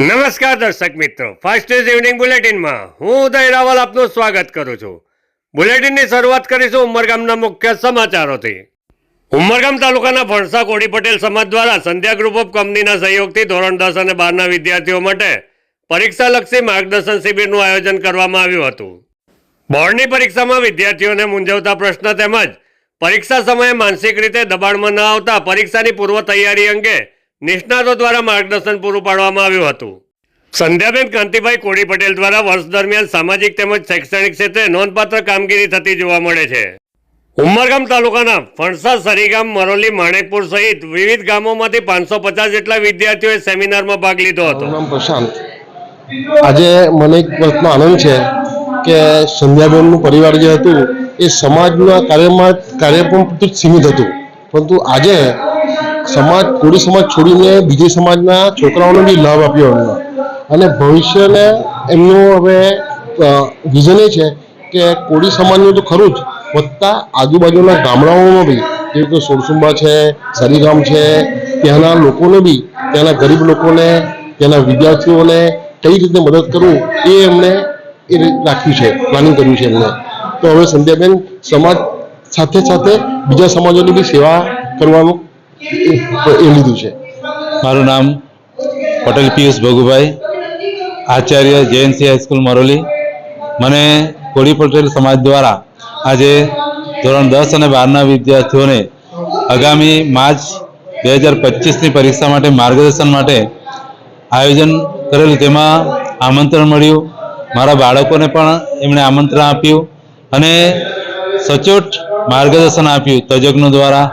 નમસ્કાર દર્શક મિત્રો. ફાસ્ટ ન્યૂઝ ઇવનિંગ બુલેટિનમાં હું ઉદય રાવલ આપનું સ્વાગત કરું છું. બુલેટિનની શરૂઆત કરીશું ઉમરગામના મુખ્ય સમાચારોથી. ઉમરગામ તાલુકાના ફણસા કોડી પટેલ સમાજ દ્વારા સંધ્યા ગ્રુપ ઓફ કંપનીના સહયોગથી ધોરણ દસ અને બારના વિદ્યાર્થીઓ માટે પરીક્ષાલક્ષી માર્ગદર્શન શિબિરનું આયોજન કરવામાં આવ્યું હતું. બોર્ડની પરીક્ષામાં વિદ્યાર્થીઓને મૂંઝવતા પ્રશ્ન તેમજ પરીક્ષા સમયે માનસિક રીતે દબાણમાં ન આવતા પરીક્ષાની પૂર્વ તૈયારી અંગે નિષ્ણાતો દ્વારા માર્ગદર્શન પૂરું પાડવામાં આવ્યું હતું. સંધ્યાબેન કાંતિભાઈ કોડી પટેલ દ્વારા વર્ષ દરમિયાન સામાજિક તેમજ શૈક્ષણિક ક્ષેત્રે નોંધપાત્ર કામગીરી થતી જોવા મળે છે. ઉમરગામ તાલુકાના ફણસા સરીગામ મરોલી માણેકપુર સહિત વિવિધ ગામોમાંથી પાંચસો પચાસ જેટલા વિદ્યાર્થીઓએ સેમિનારમાં ભાગ લીધો હતો. આજે મને એક વાતનો આનંદ છે કે સંધ્યાબેનનું પરિવાર જે હતું એ સમાજના કાર્યમાં કાર્યક્રમ પૂરતું સીમિત હતું. પરંતુ આજે સમાજ કોળી સમાજ છોડીને બીજી સમાજના છોકરાઓને બી લાભ આપ્યો એમનો. અને ભવિષ્યને એમનું હવે વિઝન એ છે કે કોળી સમાજનું તો ખરું જ વધતા આજુબાજુના ગામડાઓમાં બી જેવું કે સોરસુંબા છે સરીગામ છે, ત્યાંના લોકોને બી, ત્યાંના ગરીબ લોકોને, ત્યાંના વિદ્યાર્થીઓને કઈ રીતે મદદ કરવું એ એમણે એ રાખ્યું છે, પ્લાનિંગ કર્યું છે એમને તો હવે સંધ્યાબેન સમાજ સાથે સાથે બીજા સમાજોની બી સેવા કરવાનું એ લીધું છે. મારું નામ પટેલ પિયુષ ભગુભાઈ, આચાર્ય જેએનસી હાઈસ્કૂલ મરોલી. મને કોળી પટેલ સમાજ દ્વારા આજે ધોરણ દસ અને બારના વિદ્યાર્થીઓને આગામી માર્ચ બે હજાર પચીસની પરીક્ષા માટે માર્ગદર્શન માટે આયોજન કરેલું તેમાં આમંત્રણ મળ્યું. મારા બાળકોને પણ એમણે આમંત્રણ આપ્યું અને સચોટ માર્ગદર્શન આપ્યું તજજ્ઞો દ્વારા.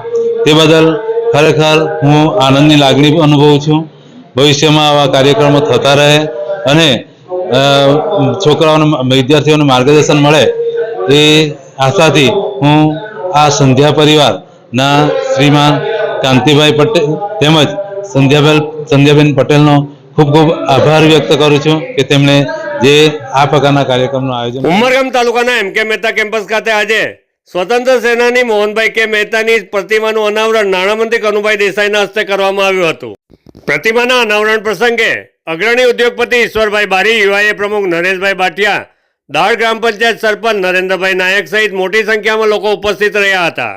તે બદલ ખરેખર હું આનંદની લાગણી અનુભવું છું. ભવિષ્યમાં આવા કાર્યક્રમો થતા રહે અને છોકરાઓને, વિદ્યાર્થીઓને માર્ગદર્શન મળે એ આશાથી હું આ સંધ્યા પરિવારના શ્રીમાન કાંતિભાઈ પટેલ તેમજ સંધ્યાબેન સંધ્યાબેન પટેલનો ખૂબ ખૂબ આભાર વ્યક્ત કરું છું કે તેમણે જે આ પ્રકારના કાર્યક્રમનું આયોજન ઉમરગામ તાલુકાના એમ કે મહેતા કેમ્પસ ખાતે આજે સ્વતંત્ર સેનાની મોહનભાઈ કે મહેતાની પ્રતિમાનું અનાવરણ નાણામંત્રી કનુભાઈ દેસાઈના હસ્તે કરવામાં આવ્યું હતું. પ્રતિમાના અનાવરણ પ્રસંગે અગ્રણી ઉદ્યોગપતિ ઈશ્વરભાઈ બારી, યુવાએ પ્રમુખ નરેશભાઈ બાટિયા, દાળ ગ્રામ પંચાયત સરપંચ નરેન્દ્રભાઈ નાયક સહિત મોટી સંખ્યામાં લોકો ઉપસ્થિત રહ્યા હતા.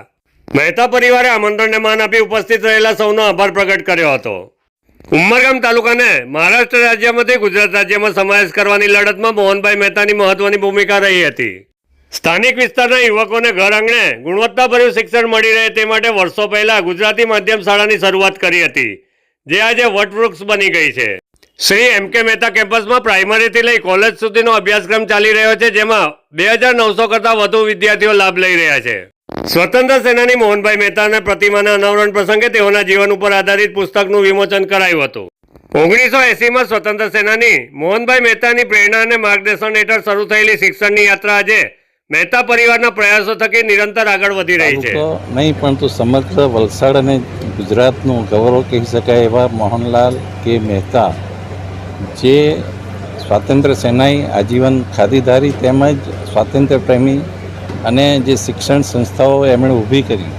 મહેતા પરિવારે આમંત્રણને માન આપી ઉપસ્થિત રહેલા સૌનો આભાર પ્રગટ કર્યો હતો. ઉમરગામ તાલુકાને મહારાષ્ટ્ર રાજ્યમાંથી ગુજરાત રાજ્યમાં સમાવેશ કરવાની લડતમાં મોહનભાઈ મહેતાની મહત્વની ભૂમિકા રહી હતી. સ્થાનિક વિસ્તારના યુવકોને ઘર આંગણે ગુણવત્તાભર્યું શિક્ષણ મળી રહે તે માટે વર્ષો પહેલા ગુજરાતી માધ્યમ શાળાની શરૂઆત કરી હતી, જે આજે વટવૃક્ષ બની ગઈ છે. શ્રી એમ કે મહેતા કેમ્પસમાં પ્રાઇમરીથી લઈ કોલેજ સુધીનો અભ્યાસક્રમ ચાલી રહ્યો છે, જેમાં બે હજાર નવસો કરતાં વધુ વિદ્યાર્થીઓ લાભ લઈ રહ્યા છે. સ્વતંત્ર સેનાની મોહનભાઈ મહેતાના પ્રતિમાના અનાવરણ પ્રસંગે તેઓના જીવન ઉપર આધારિત પુસ્તકનું વિમોચન કરાયું હતું. ઓગણીસો એસીમાં સ્વતંત્ર સેનાની મોહનભાઈ મહેતાની પ્રેરણા અને માર્ગદર્શન હેઠળ શરૂ થયેલી શિક્ષણની યાત્રા આજે મહેતા પરિવારના પ્રયાસો થકી નિરંતર આગળ વધી રહી છે. નહીં, પરંતુ સમગ્ર વલસાડ અને ગુજરાતનું ગૌરવ કહી શકાય એવા મોહનલાલ કે મહેતા, જે સ્વાતંત્ર્ય સેનાઈ આજીવન ખાદીધારી તેમજ સ્વાતંત્ર્ય પ્રેમી અને જે શિક્ષણ સંસ્થાઓ એમણે ઊભી કરી.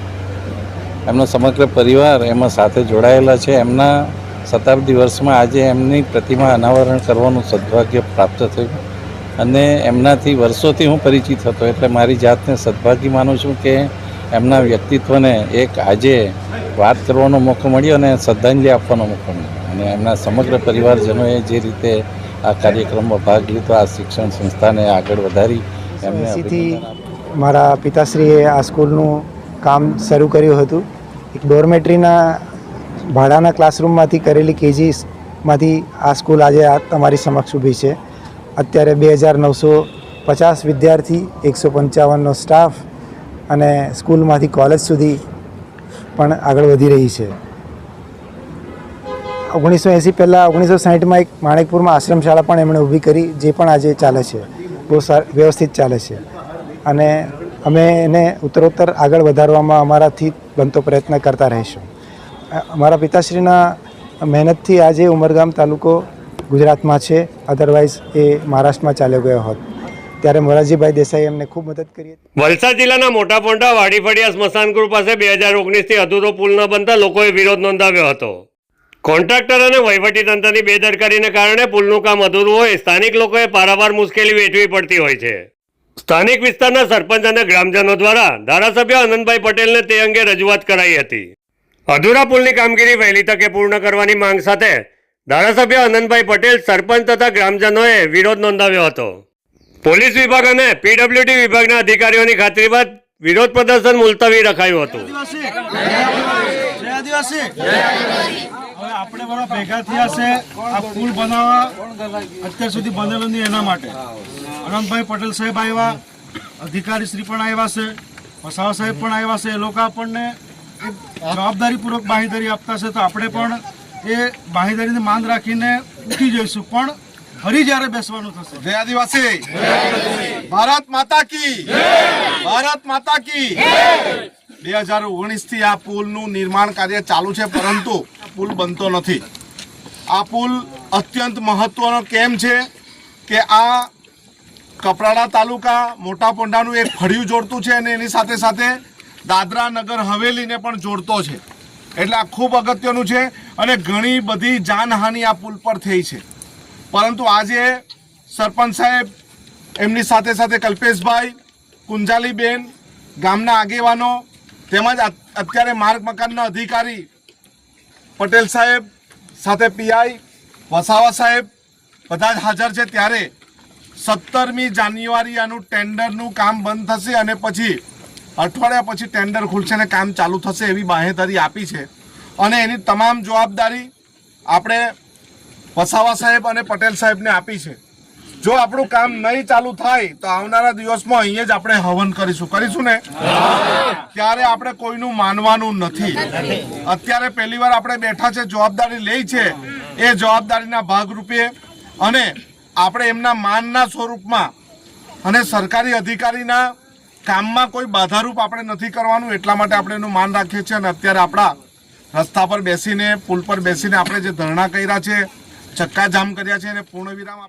એમનો સમગ્ર પરિવાર એમાં સાથે જોડાયેલા છે. એમના શતાબ્દી વર્ષમાં આજે એમની પ્રતિમા અનાવરણ કરવાનું સદભાગ્ય પ્રાપ્ત થયું. અને એમનાથી વર્ષોથી હું પરિચિત હતો. એટલે મારી જાતને સદભાગી માનું છું કે એમના વ્યક્તિત્વને એક આજે વાત કરવાનો મોકો મળ્યો અને શ્રદ્ધાંજલિ આપવાનો મોકો મળ્યો. અને એમના સમગ્ર પરિવારજનોએ જે રીતે આ કાર્યક્રમમાં ભાગ લીધો આ શિક્ષણ સંસ્થાને આગળ વધારી એમને. મારા પિતાશ્રીએ આ સ્કૂલનું કામ શરૂ કર્યું હતું. એક ડોરમેટરીના ભાડાના ક્લાસરૂમમાંથી કરેલી કેજીસમાંથી આ સ્કૂલ આજે તમારી સમક્ષ ઊભી છે. અત્યારે બે હજાર નવસો પચાસ વિદ્યાર્થી, એકસો પંચાવનનો સ્ટાફ અને સ્કૂલમાંથી કોલેજ સુધી પણ આગળ વધી રહી છે. ઓગણીસો એંસી પહેલાં ઓગણીસો સાહીઠમાં એક માણેકપુરમાં આશ્રમ શાળા પણ એમણે ઊભી કરી, જે પણ આજે ચાલે છે. બહુ વ્યવસ્થિત ચાલે છે. અને અમે એને ઉત્તરોત્તર આગળ વધારવામાં અમારાથી બનતો પ્રયત્ન કરતા રહીશું. અમારા પિતાશ્રીના મહેનતથી આજે ઉમરગામ તાલુકો ગુજરાતમાં છે. અધરવાઇઝ એ મહારાષ્ટ્રમાં ચાલ્યો ગયો હોત. ત્યારે મોરારજીભાઈ દેસાઈ એમને ખૂબ મદદ કરી વલસાડ જિલ્લાના મોટા પોંટા વાડીફળિયા સ્મશાનગૃહ પાસે બે હજાર ઓગણીસથી અધૂરો પુલ ન બનતા લોકોએ વિરોધ નોંધાવ્યો હતો. કોન્ટ્રાક્ટર અને વહીવટીતંત્રની બેદરકારીને કારણે પુલનું કામ અધૂરું હોય, સ્થાનિક લોકોએ પારાવાર મુશ્કેલી વેઠવી પડતી હોય છે. સ્થાનિક વિસ્તારના સરપંચ અને ગ્રામજનો દ્વારા ધારાસભ્ય આનંદભાઈ પટેલને તે અંગે રજૂઆત કરાઈ હતી. અધૂરા પુલની કામગીરી વહેલી તકે પૂર્ણ કરવાની માંગ સાથે ધારાસભ્ય આનંદભાઈ પટેલ સરપંચ તથા ગ્રામજનોએ વિરોધ નોંધાવ્યો હતો. પોલીસ વિભાગ અને પીડબ્લ્યુડી વિભાગના અધિકારીઓની ખાતરી બાદ વિરોધ પ્રદર્શન મુલતવી રખાયું હતું. આપણે બધા ભેગા થયા છે આ પુલ બનાવવા અત્યાર સુધી બનેલો નહીં એના માટે. અનંતભાઈ પટેલ સાહેબ આવ્યા અધિકારી શ્રી પણ આવ્યા છે, વસાવા સાહેબ પણ આવ્યા છે, એ લોકો આપણને જવાબદારીપૂર્વક બાહીદારી આપતા છે તો આપણે પણ એ બાંહેધરીને માંદ રાખીને ઉઠી જઈશું. પણ ફરી જ્યારે બેસવાનું થશે. જય આદિવાસી. ભારત માતા કી. ભારત માતા કી. બે હજાર ઓગણીસથી આ પુલનું નિર્માણ કાર્ય ચાલુ છે, પરંતુ પુલ બનતો નથી. આ પુલ અત્યંત મહત્વનો કેમ છે કે આ કપરાડા તાલુકા મોટા પોંડાનું એક ફળિયું જોડતું છે અને એની સાથે સાથે દાદરા નગર હવેલીને પણ જોડતો છે. એટલે આ ખૂબ અગત્યનું છે અને ઘણી બધી જાનહાનિ આ પુલ પર થઈ છે. પરંતુ આજે સરપંચ સાહેબ, એમની સાથે સાથે કલ્પેશભાઈ, કુંજાલીબેન, ગામના આગેવાનો, તેમજ અત્યારે માર્ગ મકાનના અધિકારી પટેલ સાહેબ, સાથે પીઆઈ વસાવા સાહેબ બધા જ હાજર છે. ત્યારે સત્તરમી જાન્યુઆરી આનું ટેન્ડરનું કામ બંધ થશે અને પછી અઠવાડિયા પછી ટેન્ડર ખુલશે અને કામ ચાલુ થશે એવી બાહેધરી આપી છે. અને એની તમામ જવાબદારી આપણે વસાવા સાહેબ અને પટેલ સાહેબને આપી છે. જો આપણું કામ નહીં ચાલુ થાય, તો આવનારા દિવસમાં અહીંયા જ આપણે હવન કરીશું. કરીશું ને? ત્યારે આપણે કોઈનું માનવાનું નથી. અત્યારે પહેલી વાર આપણે બેઠા છે, જવાબદારી લઈ છે. એ જવાબદારીના ભાગરૂપે અને આપણે એમના માનના સ્વરૂપમાં અને સરકારી અધિકારીના કામમાં કોઈ બાધારૂપ આપણે નથી કરવાનું, એટલા માટે આપણે એનું માન રાખીએ છીએ અને અત્યારે આપણા રસ્તા પર બેસીને, પુલ પર બેસીને આપણે જે ધરણા કર્યા છે, ચક્કાજામ કર્યા છે એને પૂર્ણ વિરામ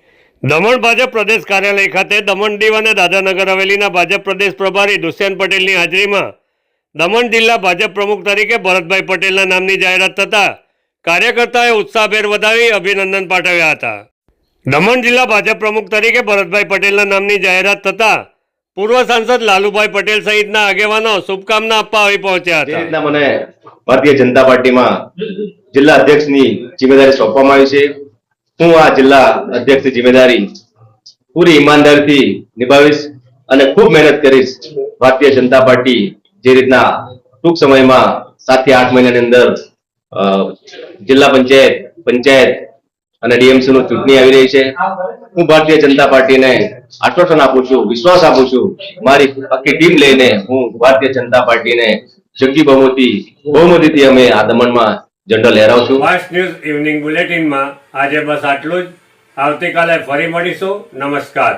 દમણ ભાજપ પ્રદેશ કાર્યાલય ખાતે દમણ દીવ અને દાદાનગર હવેલીના ભાજપ પ્રદેશ પ્રભારી દુષ્યંત પટેલની હાજરીમાં દમણ જિલ્લા ભાજપ પ્રમુખ તરીકે ભરતભાઈ પટેલના નામની જાહેરાત થતા કાર્યકર્તાઓએ ઉત્સાહભેર વધાવી અભિનંદન પાઠવ્યા હતા. દમણ જિલ્લા ભાજપ પ્રમુખ તરીકે ભરતભાઈ પટેલના નામની જાહેરાત થતા પૂર્વ સાંસદ લાલુભાઈ પટેલ સહિતના આગેવાનો શુભકામના આપવા આવી પહોંચ્યા હતા. રીતના મને ભારતીય જનતા પાર્ટીમાં જિલ્લા અધ્યક્ષની જિમ્મેદારી સોંપવામાં આવી છે. હું આ જિલ્લા અધ્યક્ષની જિમ્મેદારી પૂરી ઈમાનદારીથી નિભાવીશ અને ખૂબ મહેનત કરીશ ભારતીય જનતા પાર્ટી જે રીતના ટૂંક સમયમાં સાતથી આઠ મહિનાની અંદર જિલ્લા પંચાયત પંચાયત અને ડીએમસી નું ચૂંટણી આવી રહી છે. હું ભારતીય જનતા પાર્ટીને આશ્વાસન આપું છું, વિશ્વાસ આપું છું. મારી આખી ટીમ લઈને હું ભારતીય જનતા પાર્ટીને જગ્ગી બહુમતી, બહુમતીથી અમે આ દમણમાં ઝંડો લહેરાવશું. ફાસ્ટ ન્યૂઝ ઇવનિંગ બુલેટિનમાં આજે બસ આટલું જ. આવતીકાલે ફરી મળીશું. નમસ્કાર.